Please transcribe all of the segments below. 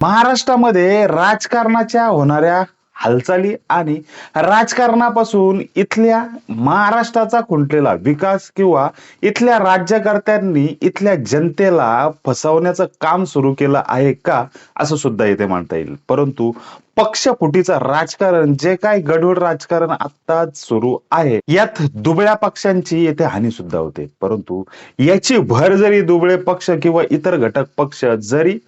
महाराष्ट्रामध्ये राजकारणाच्या होणाऱ्या हालचाली आणि राजकारणापासून इथल्या महाराष्ट्राचा खुंटलेला विकास किंवा इथल्या राज्यकर्त्यांनी इथल्या जनतेला फसवण्याचं काम सुरू केलं आहे का असं सुद्धा इथे म्हणता येईल. परंतु पक्षफुटीचं राजकारण जे काय गडूळ राजकारण आता सुरू आहे यात दुबळ्या पक्षांची येथे हानी सुद्धा होते. परंतु याची भर जरी दुबळे पक्ष किंवा इतर घटक पक्ष जरी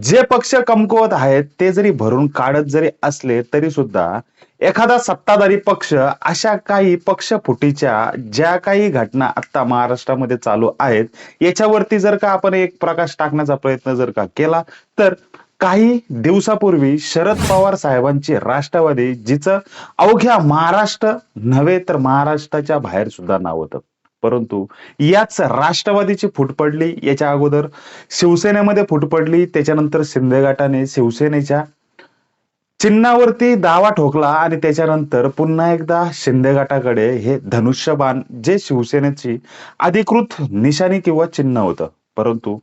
जे पक्ष कमकुवत आहेत ते जरी भरून काढत जरी असले तरी सुद्धा एखादा सत्ताधारी पक्ष अशा काही पक्षफुटीच्या ज्या काही घटना आता महाराष्ट्रामध्ये चालू आहेत याच्यावरती जर का आपण एक प्रकाश टाकण्याचा प्रयत्न जर का केला तर काही दिवसापूर्वी शरद पवार साहेबांची राष्ट्रवादी जिचं अवघ्या महाराष्ट्र नव्हे तर महाराष्ट्राच्या बाहेर सुद्धा नाव होतं. परंतु याच राष्ट्रवादीची फूट पडली याच्या अगोदर शिवसेनेमध्ये फूट पडली त्याच्यानंतर शिंदे गटाने शिवसेनेच्या चिन्हावरती दावा ठोकला आणि त्याच्यानंतर पुन्हा एकदा शिंदे गटाकडे हे धनुष्यबाण जे शिवसेनेची अधिकृत निशाणी किंवा चिन्ह होतं. परंतु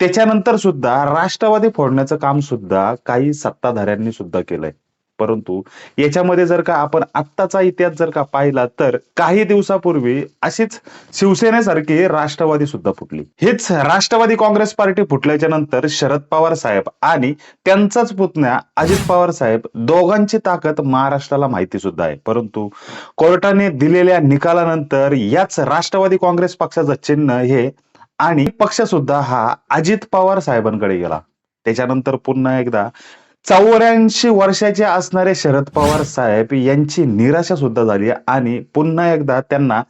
त्याच्यानंतर सुद्धा राष्ट्रवादी फोडण्याचं काम सुद्धा काही सत्ताधाऱ्यांनी सुद्धा केलंय. परंतु याच्यामध्ये जर का आपण आत्ताचा इतिहास जर का पाहिला तर काही दिवसापूर्वी अशीच शिवसेनेसारखी राष्ट्रवादी सुद्धा फुटली. हेच राष्ट्रवादी काँग्रेस पार्टी फुटल्याच्या नंतर शरद पवार साहेब आणि त्यांचाच पुतण्या अजित पवार साहेब दोघांची ताकद महाराष्ट्राला माहिती सुद्धा आहे. परंतु कोर्टाने दिलेल्या निकालानंतर याच राष्ट्रवादी काँग्रेस पक्षाचं चिन्ह हे आणि पक्ष सुद्धा हा अजित पवार साहेबांकडे गेला. त्याच्यानंतर पुन्हा एकदा चौऱ्याऐंशी वर्षाचे असणारे शरद पवार साहेब यांची निराशा सुद्धा झाली आणि पुन्हा एकदा त्यांना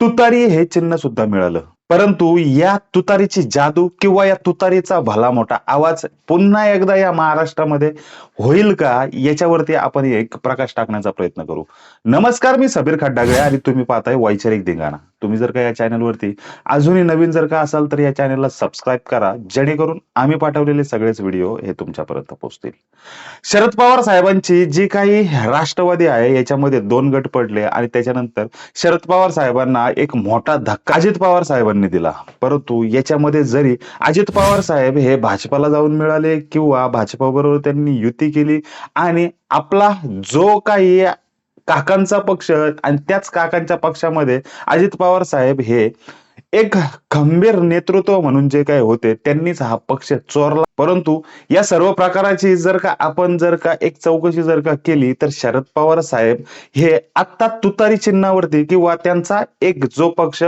तुतारी हे चिन्ह सुद्धा मिळालं. परंतु या तुतारीची जादू किंवा या तुतारीचा भला मोठा आवाज पुन्हा एकदा या महाराष्ट्रामध्ये होईल का याच्यावरती आपण एक प्रकाश टाकण्याचा प्रयत्न करू. नमस्कार मी सबीर खड्डागळे आणि तुम्ही पाहताय वैचारिक धिंगाणा. तुम्ही जर का या चॅनलवरती अजूनही नवीन जर का असाल तर या चॅनलला सबस्क्राईब करा. जेणेकरून आम्ही पाठवलेले सगळेच व्हिडिओ हे तुमच्यापर्यंत पोहोचतील. शरद पवार साहेबांची जी काही राष्ट्रवादी आहे याच्यामध्ये दोन गट पडले आणि त्याच्यानंतर शरद पवार साहेबांना एक मोठा धक्का अजित पवार साहेबांनी दिला. परंतु याच्यामध्ये जरी अजित पवार साहेब हे भाजपाला जाऊन मिळाले किंवा भाजपाबरोबर त्यांनी युती केली आणि आपला जो काही काकांचा पक्ष आणि त्याच काकांच्या पक्षामध्ये अजित पवार साहेब हे एक खंबीर नेतृत्व म्हणून जे काही होते त्यांनीच हा पक्ष चोरला. परंतु या सर्व प्रकाराची जर का आपण जर का एक चौकशी जर का केली तर शरद पवार साहेब हे आत्ता तुतारी चिन्हावरती किंवा त्यांचा एक जो पक्ष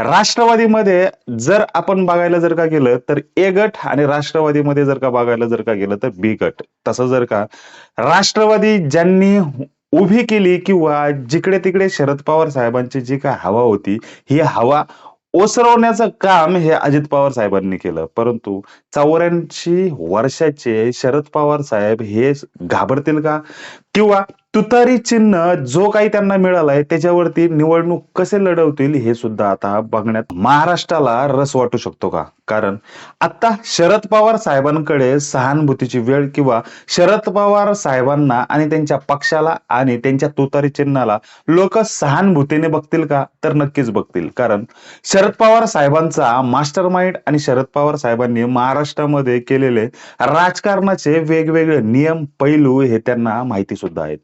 राष्ट्रवादीमध्ये जर आपण बघायला जर का गेलं तर ए गट आणि राष्ट्रवादीमध्ये जर का बघायला जर का गेलं तर बी गट. तसं जर का राष्ट्रवादी ज्यांनी उभी केली किंवा जिकडे तिकडे शरद पवार साहेबांची जी काय हवा होती ही हवा ओसरवण्याचं काम हे अजित पवार साहेबांनी केलं. परंतु चौऱ्याऐंशी वर्षाचे शरद पवार साहेब हे घाबरतील का? किंवा तुतारी चिन्ह जो काही त्यांना मिळालाय त्याच्यावरती निवडणूक कसे लढवतील हे सुद्धा आता बघण्यात महाराष्ट्राला रस वाटू शकतो का? कारण आता शरद पवार साहेबांकडे सहानुभूतीची वेळ किंवा शरद पवार साहेबांना आणि त्यांच्या पक्षाला आणि त्यांच्या तुतारी चिन्हाला लोक सहानुभूतीने बघतील का? तर नक्कीच बघतील. कारण शरद पवार साहेबांचा मास्टर माइंड आणि शरद पवार साहेबांनी महाराष्ट्रामध्ये केलेले राजकारणाचे वेगवेगळे नियम पैलू हे त्यांना माहिती सुद्धा आहेत.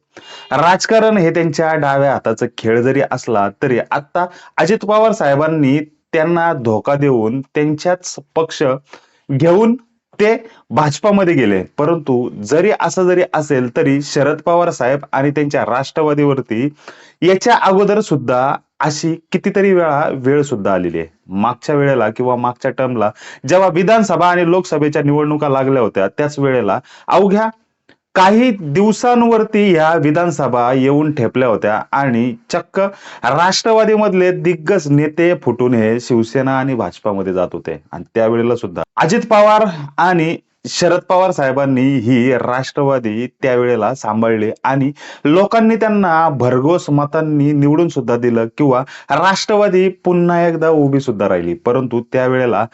राजकारण हे त्यांच्या डाव्या हाताचा खेळ जरी असला तरी आता अजित पवार साहेबांनी त्यांना धोका देऊन त्यांच्याच पक्ष घेऊन ते भाजपामध्ये गेले. परंतु जरी असं जरी असेल तरी शरद पवार साहेब आणि त्यांच्या राष्ट्रवादीवरती याच्या अगोदर सुद्धा अशी कितीतरी वेळा वेळ सुद्धा आलेली आहे. मागच्या वेळेला किंवा मागच्या टर्मला जेव्हा विधानसभा आणि लोकसभेच्या निवडणुका लागल्या होत्या त्याच वेळेला अवघ्या काही दिवसांवरती ह्या विधानसभा येऊन ठेपल्या होत्या आणि चक्क राष्ट्रवादीमधले दिग्गज नेते फुटून हे शिवसेना आणि भाजपामध्ये जात होते. आणि त्यावेळेला सुद्धा अजित पवार आणि शरद पवार साहेबांनी ही राष्ट्रवादी त्यावेळेला सांभाळली आणि लोकांनी त्यांना भरघोस मतांनी निवडून सुद्धा दिलं किंवा राष्ट्रवादी पुन्हा एकदा उभी सुद्धा राहिली. परंतु त्यावेळेला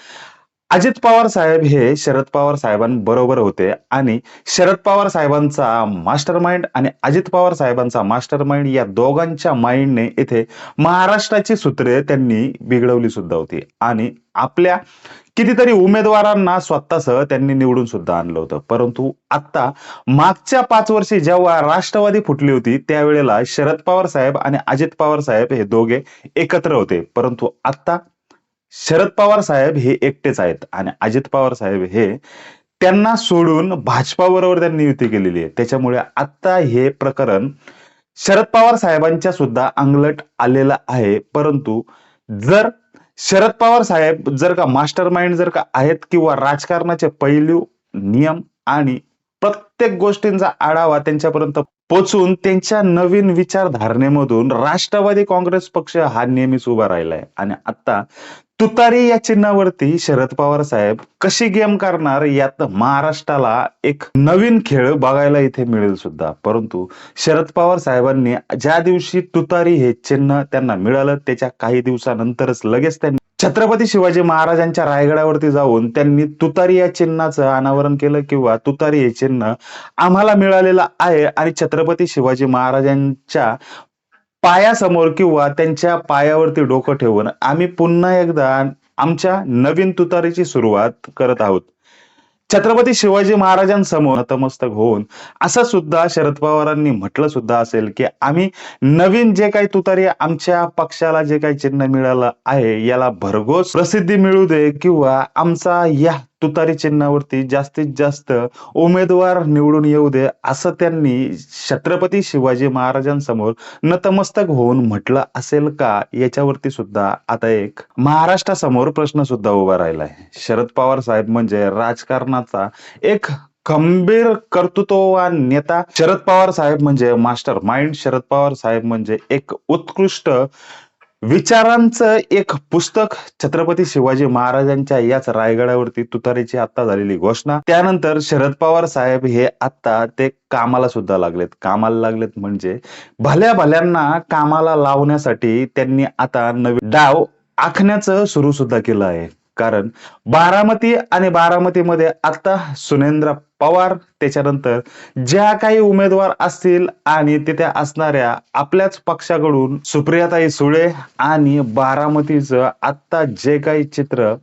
अजित पवार साहेब हे शरद पवार साहेबांबरोबर होते आणि शरद पवार साहेबांचा मास्टर माइंड आणि अजित पवार साहेबांचा मास्टर माइंड या दोघांच्या माइंडने इथे महाराष्ट्राची सूत्रे त्यांनी बिघडवली सुद्धा होती. आणि आपल्या कितीतरी उमेदवारांना स्वतःसह त्यांनी निवडून सुद्धा आणलं होतं. परंतु आता मागच्या पाच वर्षी जेव्हा राष्ट्रवादी फुटली होती त्यावेळेला शरद पवार साहेब आणि अजित पवार साहेब हे दोघे एकत्र होते. परंतु आता शरद पवार साहेब हे एकटेच आहेत आणि अजित पवार साहेब हे त्यांना सोडून भाजपाबरोबर त्यांनी युती केलेली आहे. त्याच्यामुळे आता हे प्रकरण शरद पवार साहेबांच्या सुद्धा अंगलट आलेलं आहे. परंतु जर शरद पवार साहेब जर का मास्टर माइंड जर का आहेत किंवा राजकारणाचे पैलू नियम आणि प्रत्येक गोष्टींचा आढावा त्यांच्यापर्यंत पोचून त्यांच्या नवीन विचारधारणेमधून राष्ट्रवादी काँग्रेस पक्ष हा नेहमीच उभा राहिलाय. आणि आता तुतारी या चिन्हावरती शरद पवार साहेब कशी गेम करणार यात महाराष्ट्राला एक नवीन खेळ बघायला इथे मिळेल सुद्धा. परंतु शरद पवार साहेबांनी ज्या दिवशी तुतारी हे चिन्ह त्यांना मिळालं त्याच्या काही दिवसानंतरच लगेच त्यांनी छत्रपती शिवाजी महाराजांच्या रायगडावरती जाऊन त्यांनी तुतारी या चिन्हाचं अनावरण केलं किंवा तुतारी हे चिन्ह आम्हाला मिळालेलं आहे आणि छत्रपती शिवाजी महाराजांच्या पायासमोर किंवा त्यांच्या पायावरती डोकं ठेवून आम्ही पुन्हा एकदा आमच्या नवीन तुतारीची सुरुवात करत आहोत. छत्रपती शिवाजी महाराजांसमोर नतमस्तक होऊन असं सुद्धा शरद पवारांनी म्हटलं सुद्धा असेल की आम्ही नवीन जे काही तुतारी आमच्या पक्षाला जे काही चिन्ह मिळालं आहे याला भरघोस प्रसिद्धी मिळू दे किंवा आमचा या तुतारी चिन्हावरती जास्तीत जास्त उमेदवार निवडून येऊ दे असं त्यांनी छत्रपती शिवाजी महाराजांसमोर नतमस्तक होऊन म्हटलं असेल का? याच्यावरती सुद्धा आता एक महाराष्ट्रासमोर प्रश्न सुद्धा उभा राहिलाय. शरद पवार साहेब म्हणजे राजकारणाचा एक खंबीर कर्तृत्ववान नेता. शरद पवार साहेब म्हणजे मास्टर माइंड शरद पवार साहेब म्हणजे एक उत्कृष्ट विचारांचं एक पुस्तक छत्रपती शिवाजी महाराजांच्या याच रायगडावरती तुतारीची आता झालेली घोषणा. त्यानंतर शरद पवार साहेब हे आता ते कामाला सुद्धा लागलेत. कामाला लागलेत म्हणजे भल्या भल्यांना कामाला लावण्यासाठी त्यांनी आता नवीन डाव आखण्याचं सुरू सुद्धा केलं आहे. कारण बारामती आणि बारामतीमध्ये आता सुनेंद्र पवार त्याच्यानंतर ज्या काही उमेदवार असतील आणि तिथे असणाऱ्या आपल्याच पक्षाकडून सुप्रियाताई सुळे आणि बारामतीचं आता जे काही चित्र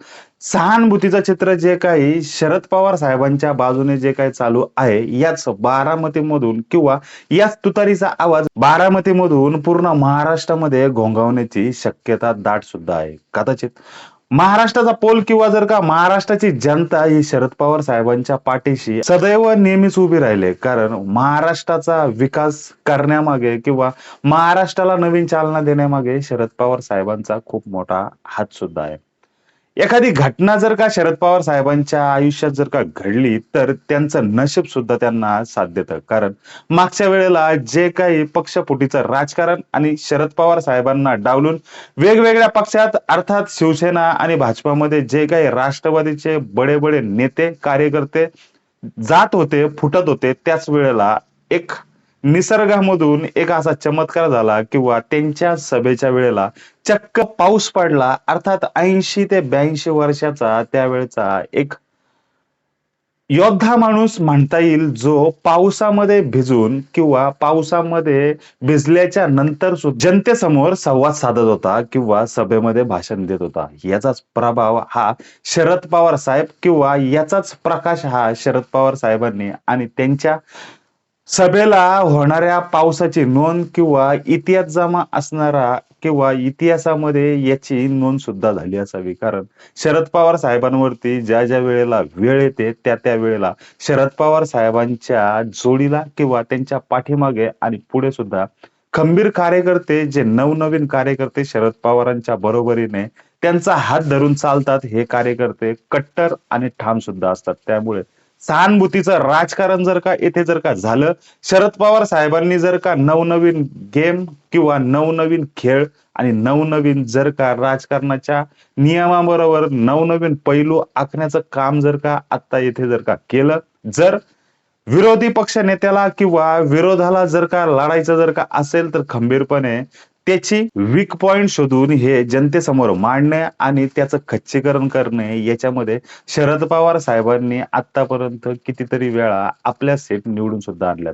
सहानुभूतीचं चित्र जे काही शरद पवार साहेबांच्या बाजूने जे काही चालू आहे याच बारामतीमधून किंवा याच तुतारीचा आवाज बारामतीमधून पूर्ण महाराष्ट्रामध्ये घोंगावण्याची शक्यता दाट सुद्धा आहे. कदाचित महाराष्ट्राचा पोल किंवा जर का महाराष्ट्राची जनता ही शरद पवार साहेबांच्या पाठीशी सदैव नेहमीच उभी राहिले कारण महाराष्ट्राचा विकास करण्यामागे किंवा महाराष्ट्राला नवीन चालना देण्यामागे शरद पवार साहेबांचा खूप मोठा हात सुद्धा आहे. एखादी घटना जर का शरद पवार साहेबांच्या आयुष्यात जर का घडली तर त्यांचं नशीब सुद्धा त्यांना साथ देतं. कारण मागच्या वेळेला जे काही पक्षपुटीचं राजकारण आणि शरद पवार साहेबांना डावलून वेगवेगळ्या पक्षात अर्थात शिवसेना आणि भाजपामध्ये जे काही राष्ट्रवादीचे बडे बडे नेते कार्यकर्ते जात होते फुटत होते त्याच वेळेला एक निसर्गामधून एक असा चमत्कार झाला किंवा त्यांच्या सभेच्या वेळेला चक्क पाऊस पडला अर्थात ऐंशी ते ब्याऐंशी वर्षाचा त्यावेळेचा एक योद्धा माणूस म्हणता येईल जो पावसामध्ये भिजून किंवा पावसामध्ये भिजल्याच्या नंतर जनतेसमोर संवाद साधत होता किंवा सभेमध्ये भाषण देत होता. याचाच प्रभाव हा शरद पवार साहेब किंवा याचाच प्रकाश हा शरद पवार साहेबांनी आणि त्यांच्या सभेला होणाऱ्या पावसाची नोंद किंवा इतिहास जमा असणारा किंवा इतिहासामध्ये याची नोंद सुद्धा झाली असावी. कारण शरद पवार साहेबांवरती ज्या ज्या वेळेला वेळ येते त्या त्या वेळेला शरद पवार साहेबांच्या जोडीला किंवा त्यांच्या पाठीमागे आणि पुढे सुद्धा खंबीर कार्यकर्ते जे नवनवीन कार्यकर्ते शरद पवारांच्या बरोबरीने त्यांचा हात धरून चालतात हे कार्यकर्ते कट्टर आणि ठाम सुद्धा असतात. त्यामुळे सहानुभूतीचं राजकारण जर का येथे जर का झालं शरद पवार साहेबांनी जर का नवनवीन गेम किंवा नवनवीन खेळ आणि नवनवीन जर का राजकारणाच्या नियमाबरोबर नवनवीन पैलू आखण्याचं काम जर का आता येथे जर का केलं जर विरोधी पक्ष नेत्याला किंवा विरोधाला जर का लढायचं जर का असेल तर खंबीरपणे त्याची वीक पॉइंट शोधून हे जनतेसमोर मांडणे आणि त्याचं खच्चीकरण करणे याच्यामध्ये शरद पवार साहेबांनी आतापर्यंत कितीतरी वेळा आपल्या सेट निवडून सुद्धा आणल्यात.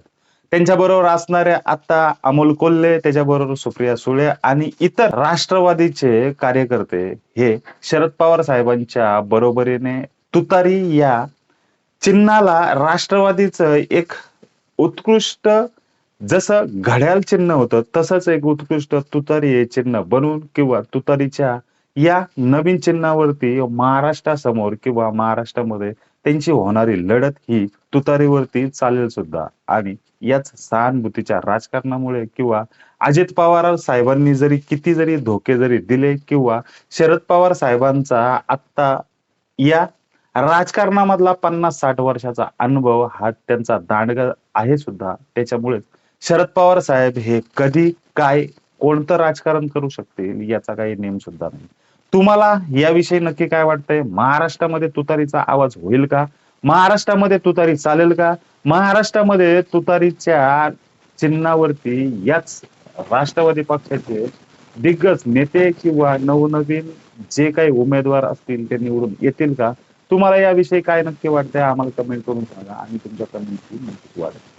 त्यांच्या बरोबर असणाऱ्या आता अमोल कोल्हे त्याच्याबरोबर सुप्रिया सुळे आणि इतर राष्ट्रवादीचे कार्यकर्ते हे शरद पवार साहेबांच्या बरोबरीने तुतारी या चिन्हाला राष्ट्रवादीचं एक उत्कृष्ट जसं घड्याळ चिन्ह होतं तसंच एक उत्कृष्ट तुतारी हे चिन्ह बनवून किंवा तुतारीच्या या नवीन चिन्हावरती महाराष्ट्रासमोर किंवा महाराष्ट्रामध्ये त्यांची होणारी लढत ही तुतारीवरती चालेल सुद्धा. आणि याच सहानुभूतीच्या राजकारणामुळे किंवा अजित पवार साहेबांनी जरी किती जरी धोके जरी दिले किंवा शरद पवार साहेबांचा आत्ता या राजकारणामधला पन्नास साठ वर्षाचा अनुभव हा त्यांचा दांडगा आहे सुद्धा. त्याच्यामुळे शरद पवार साहेब हे कधी काय कोणतं राजकारण करू शकतील याचा काही नेम सुद्धा नाही. तुम्हाला याविषयी नक्की काय वाटतंय? महाराष्ट्रामध्ये तुतारीचा आवाज होईल का? महाराष्ट्रामध्ये तुतारी चालेल का? महाराष्ट्रामध्ये तुतारीच्या चिन्हावरती याच राष्ट्रवादी पक्षाचे दिग्गज नेते किंवा नवनवीन जे काही उमेदवार असतील ते निवडून येतील का? तुम्हाला याविषयी काय नक्की वाटतंय? आम्हाला कमेंट करून सांगा. आणि तुमच्या कमेंटची नक्कीच वाढेल